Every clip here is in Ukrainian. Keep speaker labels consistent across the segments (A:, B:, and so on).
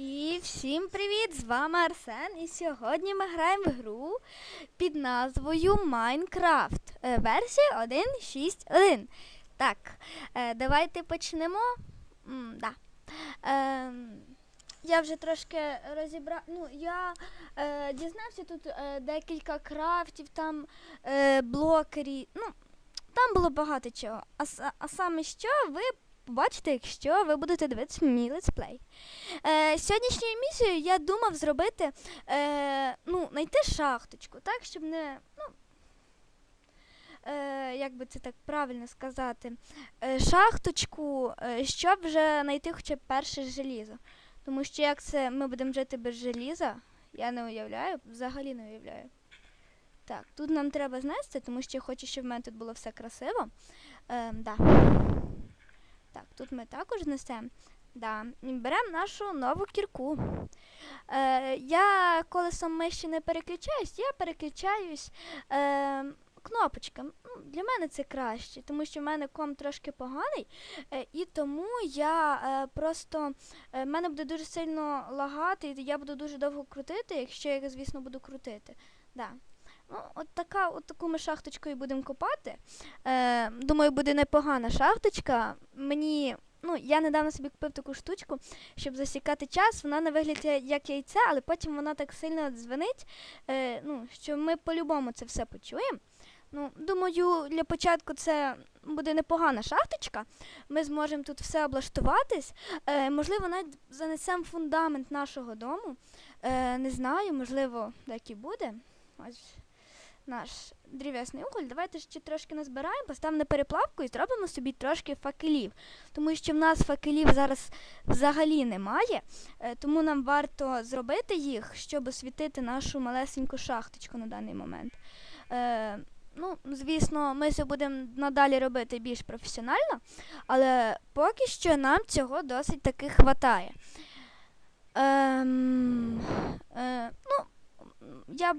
A: І всім привіт! З вами Арсен. І сьогодні ми граємо в гру під назвою Minecraft. Е, Версія 1.6.1. Так, е, давайте почнемо. М, да. Ем, я вже трошки розібрав. Ну, я е, дізнався тут е, декілька крафтів, там е, блокері. Ну, там було багато чого. А, а саме що ви побачите, якщо ви будете дивитися мій летсплей. Е, сьогоднішньою місією я думав зробити, е, ну, знайти шахточку, так, щоб не. Ну, е, як би це так правильно сказати, е, шахточку, е, щоб вже знайти хоча б перше желізо. Тому що як це ми будемо жити без желіза, я не уявляю, взагалі не уявляю. Так, тут нам треба знести, тому що я хочу, щоб в мене тут було все красиво. Е, да. Так, тут ми також знесемо. Да. Беремо нашу нову кірку. Е, я коли сам миші не переключаюсь, я переключаюсь е, кнопочками. Ну, для мене це краще, тому що в мене ком трошки поганий, е, і тому я е, просто е, мене буде дуже сильно лагати, і я буду дуже довго крутити, якщо я, звісно, буду крутити. Да. От така, от таку ми шахточкою будемо копати. Е, думаю, буде непогана шахточка. Мені, ну, я недавно собі купив таку штучку, щоб засікати час. Вона на вигляд як яйце, але потім вона так сильно дзвенить, е, ну, що ми по-любому це все почуємо. Ну, думаю, для початку це буде непогана шахточка. Ми зможемо тут все облаштуватись. Е, можливо, навіть занесемо фундамент нашого дому. Е, не знаю, можливо, так і буде. Ось наш дрів'ясний уголь. Давайте ще трошки назбираємо, поставимо на переплавку і зробимо собі трошки факелів. Тому що в нас факелів зараз взагалі немає, е, тому нам варто зробити їх, щоб освітити нашу малесеньку шахточку на даний момент. Е, ну, звісно, ми це будемо надалі робити більш професіонально, але поки що нам цього досить таки хватає. Ем, е, ну, я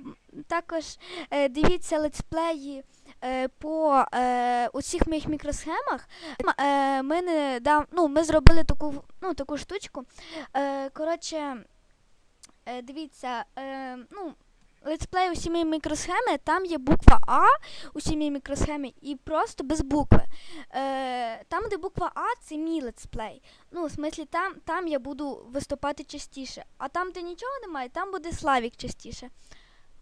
A: також е, дивіться летсплеї е, по е, усіх моїх мікросхемах. Е, ми, не дав, ну, ми зробили таку, ну, таку штучку. Е, коротше, е, дивіться, е, ну, летсплей усі мої мікросхеми, там є буква А, усі мої мікросхеми, і просто без букви. Е, там, де буква А, це мій летсплей. Ну, в смислі, там, там я буду виступати частіше. А там, де нічого немає, там буде Славік частіше.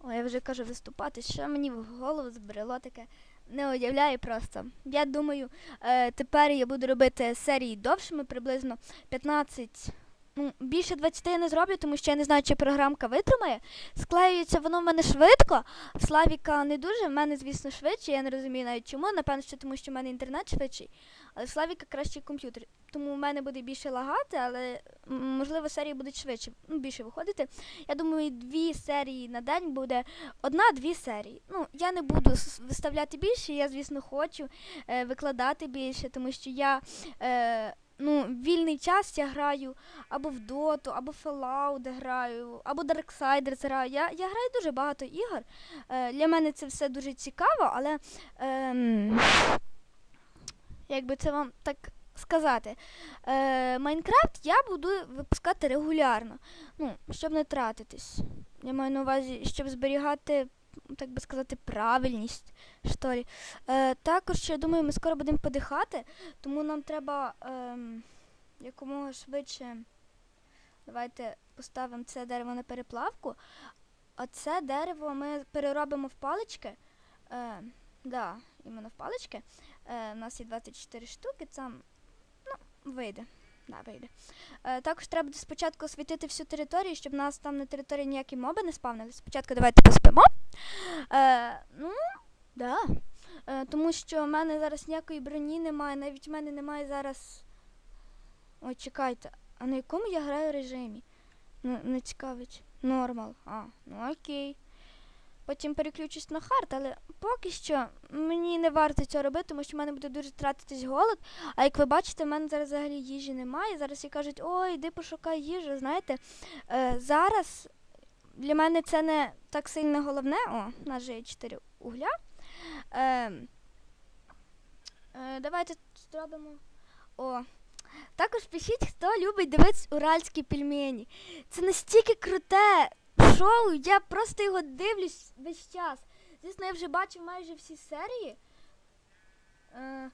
A: О, я вже кажу виступати, що мені в голову збрело таке. Не уявляю просто. Я думаю, е, тепер я буду робити серії довшими, приблизно 15. Ну, більше 20 я не зроблю, тому що я не знаю, чи програмка витримає. Склеюється воно в мене швидко, Славіка не дуже, в мене, звісно, швидше. Я не розумію навіть чому. Напевно, що тому що в мене інтернет швидший, але Славіка кращий комп'ютер. Тому в мене буде більше лагати, але можливо серії будуть швидше, ну, більше виходити. Я думаю, дві серії на день буде одна-дві серії. Ну, я не буду виставляти більше, я, звісно, хочу е, викладати більше, тому що я. Е, Ну, вільний час я граю або в Доту, або в Fallout граю, або Darksiders граю. Я, я граю дуже багато ігор. Е, для мене це все дуже цікаво, але ем, як це вам так сказати, е, Майнкрафт я буду випускати регулярно, ну, щоб не тратитись. Я маю на увазі, щоб зберігати, так би сказати, правильність. Що ли. Е, також, я думаю, ми скоро будемо подихати, тому нам треба ем, якомога швидше. Давайте поставимо це дерево на переплавку, а це дерево ми переробимо в палички. Е, да, іменно в палички. Е, у нас є 24 штуки, там ну, вийде. Да, вийде. Е, також треба спочатку освітити всю територію, щоб у нас там на території ніякі моби не спавнили. Спочатку давайте поспимо. Е, ну, да. Е, тому що в мене зараз ніякої броні немає, навіть в мене немає зараз. Ой, чекайте, а на якому я граю режимі? Ну, не цікавить. Нормал. А, ну окей. Потім переключусь на хард, але поки що мені не варто цього робити, тому що в мене буде дуже тратитись голод. А як ви бачите, в мене зараз взагалі їжі немає. Зараз всі кажуть, ой, іди пошукай їжу. Знаєте, е, зараз для мене це не так сильно головне. О, у нас же є 4 угля. Е, е, давайте зробимо. О, Також пишіть, хто любить дивитися уральські пельмені. Це настільки круте шоу, я просто його дивлюсь весь час. Звісно, я вже бачив майже всі серії. Е,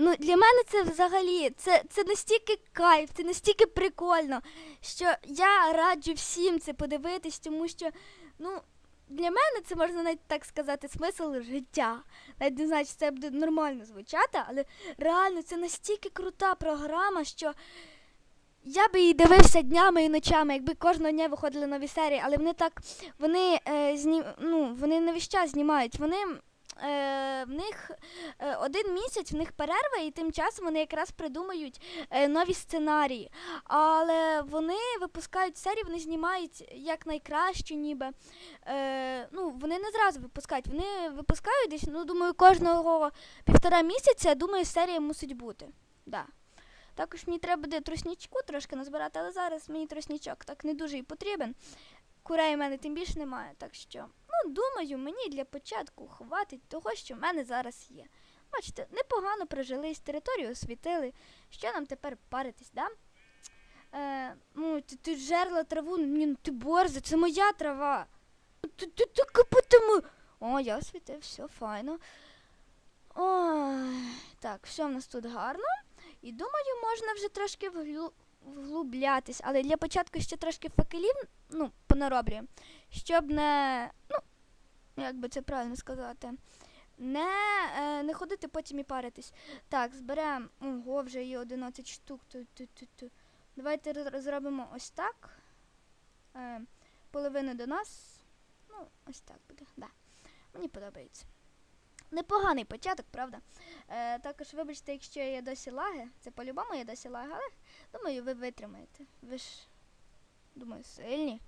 A: ну, для мене це взагалі це, це настільки кайф, це настільки прикольно, що я раджу всім це подивитись, тому що, ну, для мене це можна навіть так сказати, смисл життя. Навіть не знаю, чи це буде нормально звучати, але реально це настільки крута програма, що я би її дивився днями і ночами, якби кожного дня виходили нові серії, але вони так, вони, е, зні, ну, вони не весь час знімають. Вони е, в них е, один місяць, в них перерва, і тим часом вони якраз придумають е, нові сценарії. Але вони випускають серії, вони знімають як найкраще, ніби. Е, ну, вони не зразу випускають, вони випускають десь, ну, думаю, кожного півтора місяця, думаю, серія мусить бути. Да. Також мені треба буде труснічку трошки назбирати, але зараз мені труснічок так не дуже і потрібен. Курей в мене тим більше немає, так що, ну, думаю, мені для початку хватить того, що в мене зараз є. Бачите, непогано прожились, територію освітили. Що нам тепер паритись, да? Е, ну, ти, ти жерла траву, ні, ну ти борза, це моя трава. Ти, ти, ти капотимо. О, я освітив, все файно. Ой, так, все в нас тут гарно. І думаю, можна вже трошки вглю... вглублятись, але для початку ще трошки факелів ну, понароблюємо, щоб не, ну, як би це правильно сказати, не, е, не ходити потім і паритись. Так, зберемо, ого, вже є 11 штук. Ту, ту, ту, ту. Давайте зробимо ось так. Е, половину до нас. Ну, ось так буде. Да. Мені подобається. Непоганий початок, правда? Е, також вибачте, якщо є досі лаги. Це по-любому є досі лаги, але думаю, ви витримаєте. Ви ж, думаю, сильні.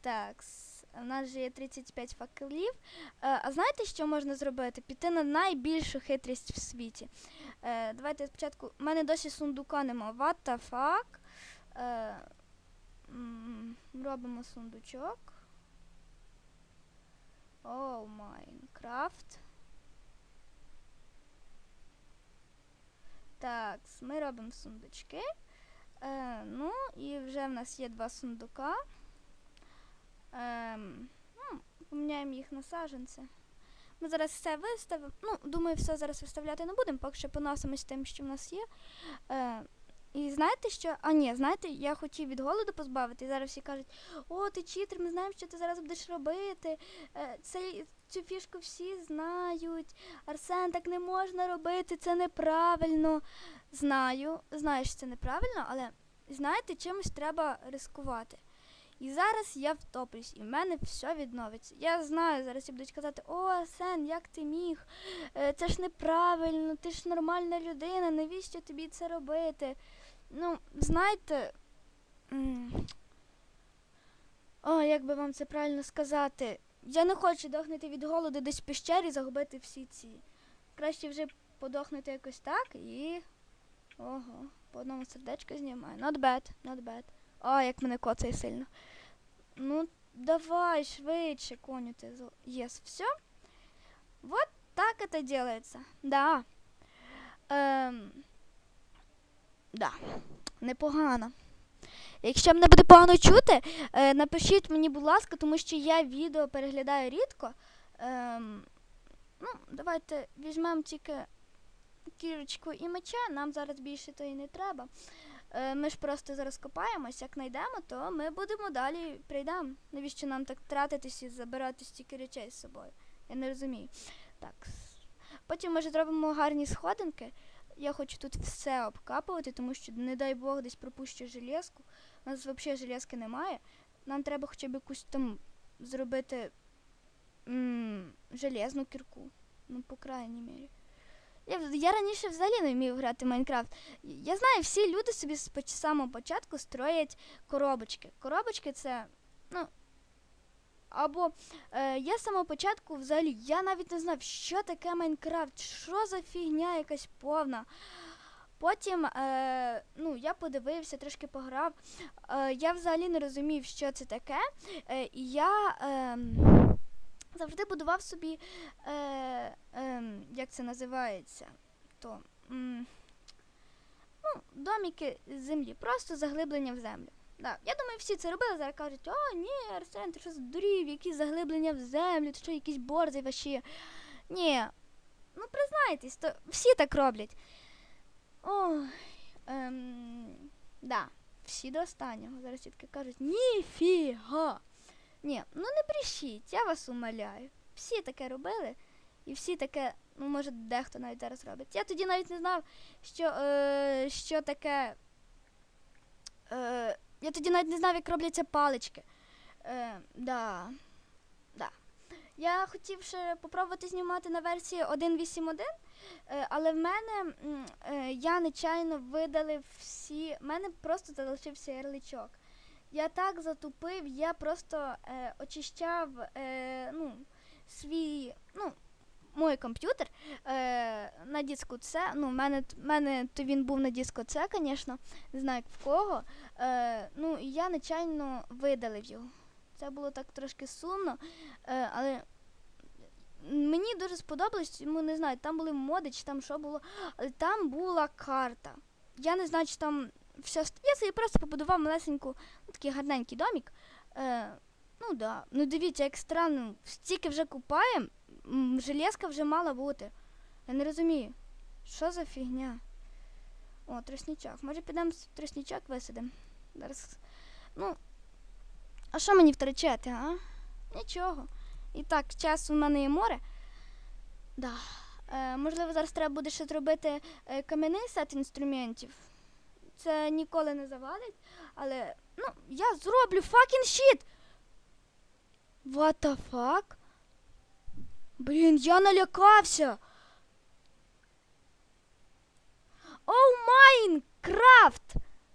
A: Так, у нас же є 35 факелів. Е, а знаєте, що можна зробити? Піти на найбільшу хитрість в світі. Е, давайте спочатку. У мене досі сундука нема. What the fuck? Е, робимо сундучок. О, Майнкрафт. Так, ми робимо сундучки. Е, ну, і вже в нас є два сундука. Ем, ну, їх на саженці. Ми зараз все виставимо. Ну, думаю, все зараз виставляти не будемо, поки що поносимось тим, що в нас є. Е, і знаєте що? А ні, знаєте, я хотів від голоду позбавити, і зараз всі кажуть, о, ти читер, ми знаємо, що ти зараз будеш робити. Е, це, цю фішку всі знають. Арсен, так не можна робити, це неправильно. Знаю, знаю, що це неправильно, але знаєте, чимось треба ризикувати. І зараз я втоплюсь, і в мене все відновиться. Я знаю, зараз всі будуть казати, о, Арсен, як ти міг? Е, Це ж неправильно, ти ж нормальна людина, навіщо тобі це робити? Ну, знаєте. О, як би вам це правильно сказати? Я не хочу дохнути від голоду десь в пещері, загубити всі ці. Краще вже подохнути якось так і. Ого, по одному сердечку знімаю. Not bad, not bad. О, як мене коцає сильно. Ну, давай, швидше, коню зо- Єс, все. Вот так это делается. Да. Ем, да. Непогано. Якщо мене буде погано чути, е, напишіть мені, будь ласка, тому що я відео переглядаю рідко. Ем, ну, давайте візьмемо тільки кірочку і меча, нам зараз більше то і не треба. Е, ми ж просто зараз копаємось, як знайдемо, то ми будемо далі прийдемо. Навіщо нам так тратитись і забирати стільки речей з собою? Я не розумію. Так. Потім ми ж зробимо гарні сходинки. Я хочу тут все обкапувати, тому що, не дай Бог, десь пропущу железку. У нас взагалі железки немає. Нам треба хоча б якусь там зробити м- железну кірку. Ну, по крайній мірі. Я, я раніше взагалі не вмів грати в Майнкрафт. Я знаю, всі люди собі з самого початку строять коробочки. Коробочки це, ну. Або е, я з самого початку взагалі я навіть не знав, що таке Майнкрафт, що за фігня якась повна. Потім е, ну, я подивився, трошки пограв. Е, я взагалі не розумів, що це таке. Е, я е, завжди будував собі, е, е, як це називається, то. м, ну, доміки з землі, просто заглиблення в землю. Да. Я думаю, всі це робили, зараз кажуть, о, ні, Арсен, ти що здурів, які заглиблення в землю, ти що якісь борзи ваші. Ні, ну признайтесь, то всі так роблять. Ой, ем, да, всі до останнього. Зараз тітки кажуть, ніфіга. Ні, ну не брешіть, я вас умоляю. Всі таке робили, і всі таке, ну, може, дехто навіть зараз робить. Я тоді навіть не знав, що, е, що таке. Е, я тоді навіть не знав, як робляться палички. Е, да. Да. Я хотів ще попробувати знімати на версії 1.8.1, е, але в мене е, я нечайно видалив всі. В мене просто залишився ярличок. Я так затупив, я просто е, очищав е, ну, свій, ну, мой комп'ютер е, на диску C. Ну, в мене, мене то він був на диску C, звісно, не знаю в кого. Е, ну, і я нечайно видалив його. Це було так трошки сумно, е, але мені дуже сподобалось, ну не знаю, там були моди, чи там що було, але там була карта. Я не знаю, чи там ст- Я собі просто побудував малесеньку, ну, такий гарненький домик. Е, ну да. Ну дивіться, як странно, стільки вже купаємо, железка вже мала бути. Я не розумію. Що за фігня? О, тростничок. Може підемо тростничок висадимо? Зараз. Ну. А що мені втрачати, а? Нічого. І так, часу в мене є море. Да. Е, можливо, зараз треба буде ще зробити е, кам'яний сет інструментів. Це ніколи не завалить, але ну, я зроблю fucking shit. What the fuck? Блін, я налякався. Оу Майнкрафт!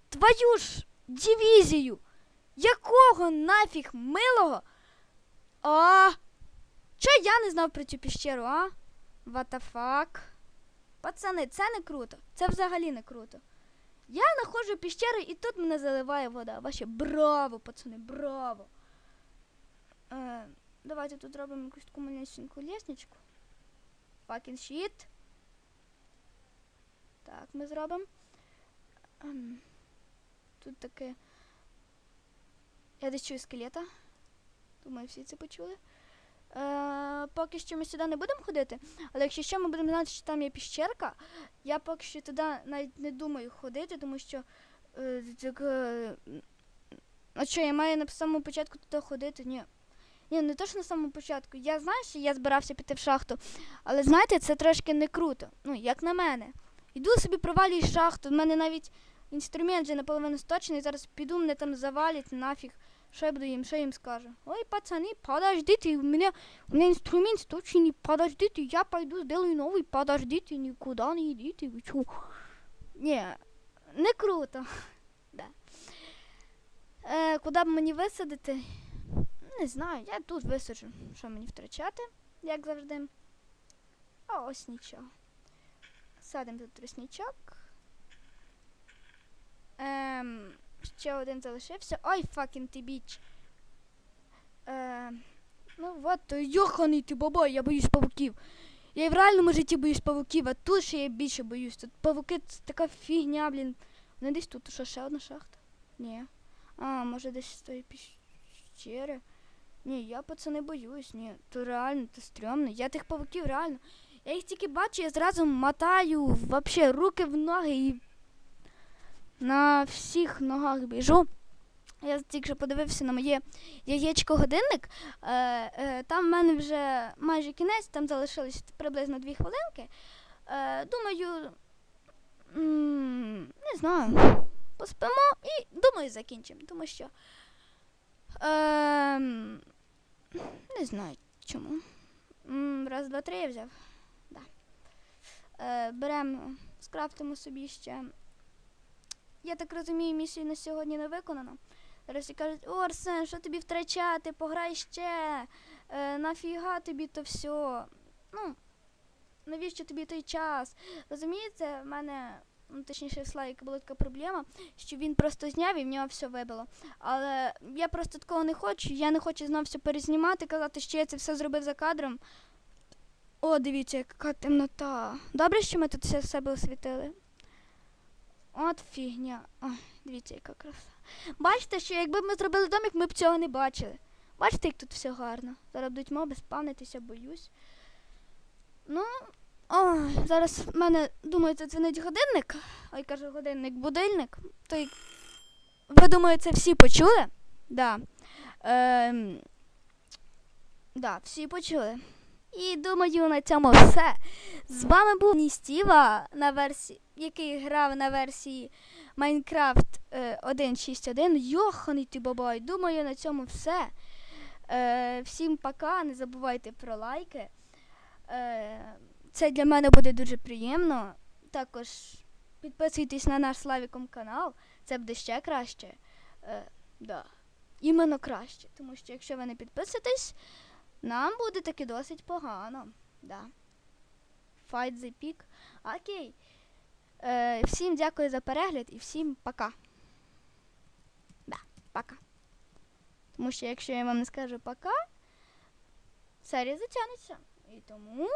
A: Твою ж дивізію! Якого нафіг милого? А? Чо я не знав про цю піщеру, а? What the fuck? Пацани, це не круто. Це взагалі не круто. Я знаходжу піщеру і тут мене заливає вода. Ваше браво, пацани, браво. Е, давайте тут робимо якусь таку маленьку лестничку. Fucking shit. Так, ми зробимо. Ем, тут таке. Я десь чую скелета. Думаю, всі це почули. Е, поки що ми сюди не будемо ходити, але якщо що, ми будемо знати, що там є піщерка. Я поки що туди навіть не думаю ходити, тому що. Е, так, е, а що, я маю на самому початку туди ходити? Ні. Ні, не то, що на самому початку. Я знаю, що я збирався піти в шахту, але знаєте, це трошки не круто. Ну, як на мене. Іду собі провалюю шахту. В мене навіть інструмент вже наполовину сточений, зараз піду, мене там завалять нафіг. Що я буду їм, що їм скажу? Ой, пацани, подождите, у меня, у меня инструмент сточенный, подождите, я пойду сделаю новый, подождите, никуда не идите, вы чё? Ні, не круто. да. Е, куди б мені висадити? Не знаю, я тут висаджу. Що мені втрачати, як завжди. А ось нічого. Садимо тут тростничок. Ем, ще один залишився. Ой, fucking ти біч. Ем, ну от, йоханий ти бабай, я боюсь павуків. Я і в реальному житті боюсь павуків, а тут ще я більше боюсь. Тут павуки це така фігня, блін. Вони десь тут, що ще одна шахта? Ні. А, може десь з піщери. Ні, я пацани боюсь, ні. То реально, то стрьомно. Я тих павуків реально. Я їх тільки бачу, я зразу мотаю вообще руки в ноги і на всіх ногах біжу. Я тільки подивився на моє яєчко годинник. Е, е, там в мене вже майже кінець, там залишилось приблизно дві хвилинки. Е, думаю, не знаю, поспимо і думаю, закінчимо, тому що. Е, не знаю чому. Раз, два, три я взяв. Да. Беремо, скрафтимо собі ще. Я так розумію, місію на сьогодні не виконано. Зараз кажуть, о, Арсен, що тобі втрачати, пограй ще. Е, нафіга тобі то все. Ну, навіщо тобі той час? Розумієте, в мене, ну точніше, в була така проблема, що він просто зняв і в нього все вибило. Але я просто такого не хочу. Я не хочу знов все перезнімати, казати, що я це все зробив за кадром. О, дивіться, яка темнота. Добре, що ми тут все себе освітили. От фігня. Ой, дивіться, яка краса. Бачите, що якби ми зробили домик, ми б цього не бачили. Бачите, як тут все гарно. Зараз будуть моби спавнитися, боюсь. Ну, ой, зараз в мене, думаю, це дзвонить годинник. Ой, кажу, годинник, будильник. То й... Ви думаю, це всі почули? Да. Ем... Да, всі почули. І думаю, на цьому все. З вами був Ністіва, на версії, який грав на версії Minecraft е, 1.6.1. Йоханий ти бабай. Думаю, на цьому все. Е, всім пока. Не забувайте про лайки. Е, це для мене буде дуже приємно. Також підписуйтесь на наш Славіком канал. Це буде ще краще. Е, да. Іменно краще. Тому що якщо ви не підписуєтесь, нам буде таки досить погано. Да. Fight the peak. Окей. Е, всім дякую за перегляд і всім пока. Да, пока. Тому що якщо я вам не скажу пока, серія затягнеться. І тому.